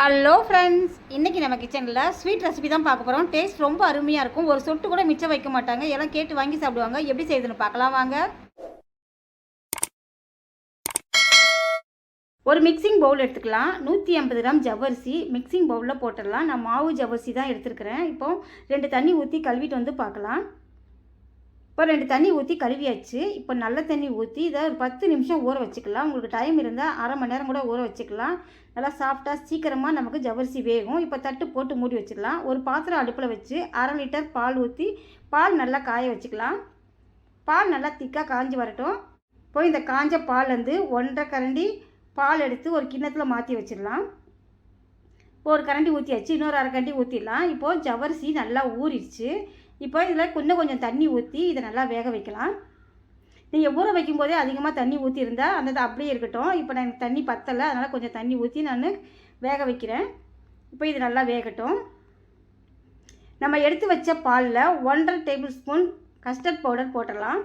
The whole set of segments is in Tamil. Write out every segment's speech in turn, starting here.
ஹலோ ஃப்ரெண்ட்ஸ் இன்றைக்கி நம்ம கிச்சனில் ஸ்வீட் ரெசிபி தான் பார்க்க போகிறோம் டேஸ்ட் ரொம்ப அருமையாக இருக்கும். ஒரு சொட்டு கூட மிச்சம் வைக்க மாட்டாங்க. எல்லாம் கேட்டு வாங்கி சாப்பிடுவாங்க. எப்படி செய்யுதுன்னு பார்க்கலாம் வாங்க. ஒரு மிக்சிங் பவுல் எடுத்துக்கலாம். நூற்றி ஐம்பது கிராம் ஜவ்வரிசி. மிக்சிங் பவுலில் போட்டுடலாம். நான் மாவு ஜவ்வரிசி தான் எடுத்துருக்கிறேன். இப்போ ரெண்டு தண்ணி ஊற்றி கழுவிட்டு வந்து பார்க்கலாம். இப்போ ரெண்டு தண்ணி ஊற்றி கழுவியாச்சு. இப்போ நல்ல தண்ணி ஊற்றி இதை ஒரு பத்து நிமிஷம் ஊற வச்சுக்கலாம். உங்களுக்கு டைம் இருந்தால் அரை மணி நேரம் கூட ஊற வச்சுக்கலாம். நல்லா சாஃப்டாக சீக்கிரமாக நமக்கு ஜவரிசி வேகும். இப்போ தட்டு போட்டு மூடி வச்சுக்கலாம். ஒரு பாத்திரம் அடுப்பில் வச்சு அரை லிட்டர் பால் ஊற்றி பால் நல்லா காய வச்சுக்கலாம். பால் நல்லா திக்காக காஞ்சி வரட்டும். இப்போ இந்த காஞ்ச பால்லேருந்து ஒன்றரை கரண்டி பால் எடுத்து ஒரு கிண்ணத்தில் மாற்றி வச்சிடலாம். இப்போ ஒரு கரண்டி ஊற்றியாச்சு இன்னொரு அரை கரண்டி ஊற்றிடலாம் இப்போது ஜவரிசி நல்லா ஊறிடுச்சு. இப்போ இதில் கொஞ்சம் கொஞ்சம் தண்ணி ஊற்றி இதை நல்லா வேக வைக்கலாம். நீங்கள் ஊற வைக்கும்போதே அதிகமாக தண்ணி ஊற்றிருந்தா அந்த இது அப்படியே இருக்கட்டும். இப்போ நான் எனக்கு தண்ணி பத்தலை அதனால் கொஞ்சம் தண்ணி ஊற்றி நான் வேக வைக்கிறேன். இப்போ இது நல்லா வேகட்டும். நம்ம எடுத்து வச்ச பாலில் ஒன்றரை டேபிள் ஸ்பூன் கஸ்டர்ட் பவுடர் போட்டலாம்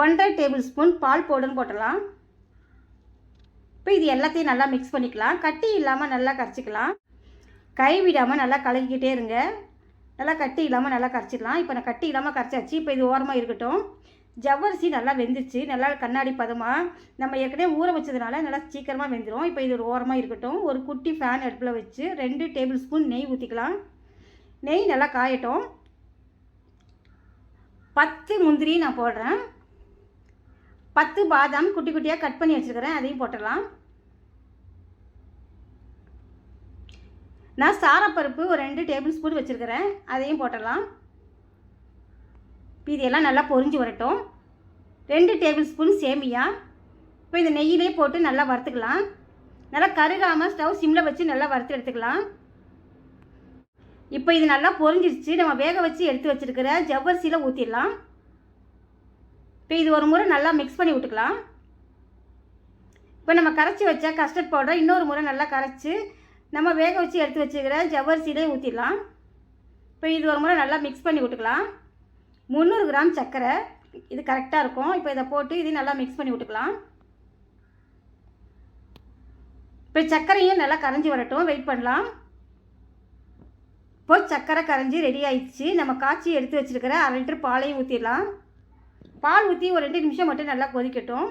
ஒன்றரை டேபிள் ஸ்பூன் பால் பவுடர் போட்டலாம் இப்போ இது எல்லாத்தையும் நல்லா மிக்ஸ் பண்ணிக்கலாம். கட்டி இல்லாமல் நல்லா கரைச்சிக்கலாம். கை விடாமல் நல்லா கலக்கிக்கிட்டே இருங்க. நல்லா கட்டி இல்லாமல் நல்லா கரைச்சிடலாம். இப்போ நான் கட்டி இல்லாமல் கரைச்சாச்சு. இப்போ இது ஓரமாக இருக்கட்டும். ஜவ்வரிசி நல்லா வெந்துச்சு நல்லா கண்ணாடி பதமாக நம்ம ஏற்கனவே ஊற வச்சதுனால நல்லா சீக்கிரமாக வெந்துடும் இப்போ இது ஒரு ஓரமாக இருக்கட்டும். ஒரு குட்டி ஃபேன் அடுப்பில் வச்சு ரெண்டு டேபிள் ஸ்பூன் நெய் ஊற்றிக்கலாம் நெய் நல்லா காயட்டும். பத்து முந்திரி நான் போடுறேன். பத்து பாதாம் குட்டி குட்டியாக கட் பண்ணி வச்சுருக்கிறேன். அதையும் போட்டுடலாம். நான் சாரப்பருப்பு ஒரு ரெண்டு டேபிள் ஸ்பூன் வச்சுருக்கிறேன். அதையும் போட்டுடலாம். பீதியெல்லாம் இதெல்லாம் நல்லா பொரிஞ்சு வரட்டும். ரெண்டு டேபிள் ஸ்பூன் சேமியா. இப்போ இந்த நெய்யிலே போட்டு நல்லா வறுத்துக்கலாம். நல்லா கருகாமல் ஸ்டவ் சிம்மில் வச்சு நல்லா வறுத்து எடுத்துக்கலாம். இப்போ இது நல்லா பொரிஞ்சிருச்சு. நம்ம வேக வச்சு எடுத்து வச்சுருக்கிற ஜவ்வரிசியில் ஊற்றிடலாம் இப்போ இது ஒரு முறை நல்லா மிக்ஸ் பண்ணி விட்டுக்கலாம். இப்போ நம்ம கரைச்சி வச்ச கஸ்டர்ட் பவுடர் இன்னொரு முறை நல்லா கரைச்சி நம்ம வேக வச்சு எடுத்து வச்சுக்கிற ஜவ்வரிசியிலே ஊற்றிடலாம் இப்போ இது ஒரு முறை நல்லா மிக்ஸ் பண்ணி விட்டுக்கலாம். முந்நூறு கிராம் சர்க்கரை. இது கரெக்டாக இருக்கும். இப்போ இதை போட்டு இதையும் நல்லா மிக்ஸ் பண்ணி விட்டுக்கலாம். இப்போ சர்க்கரையும் நல்லா கரைஞ்சி வரட்டும். வெயிட் பண்ணலாம். இப்போ சர்க்கரை கரைஞ்சி ரெடி ஆயிடுச்சு. நம்ம காய்ச்சி எடுத்து வச்சுருக்கிற அரை லிட்டர் பாலையும் ஊற்றிடலாம் பால் ஊற்றி ஒரு ரெண்டு நிமிஷம் மட்டும் நல்லா கொதிக்கட்டும்.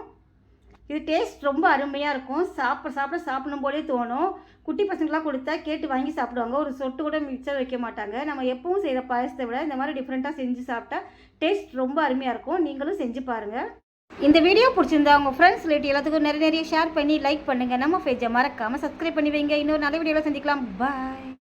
இது டேஸ்ட் ரொம்ப அருமையாக இருக்கும். சாப்பிட சாப்பிட சாப்பிடணும் போலே தோணும். குட்டி பசங்களாம் கொடுத்தா கேட்டு வாங்கி சாப்பிடுவாங்க. ஒரு சொட்டு கூட மிச்சம் வைக்க மாட்டாங்க. நம்ம எப்பவும் செய்கிற பாயசத்தை விட இந்த மாதிரி டிஃப்ரெண்ட்டாக செஞ்சு சாப்பிட்டா டேஸ்ட் ரொம்ப அருமையாக இருக்கும். நீங்களும் செஞ்சு பாருங்கள் இந்த வீடியோ பிடிச்சிருந்தா உங்கள் ஃப்ரெண்ட்ஸ் ரிலேட்டிவ் எல்லாத்துக்கும் நிறைய நிறைய ஷேர் பண்ணி லைக் பண்ணுங்கள் நம்ம பேஜை மறக்காமல் சப்ஸ்கிரைப் பண்ணி வைங்க. இன்னொரு நல்ல வீடியோவில் சந்திக்கலாம். பாய்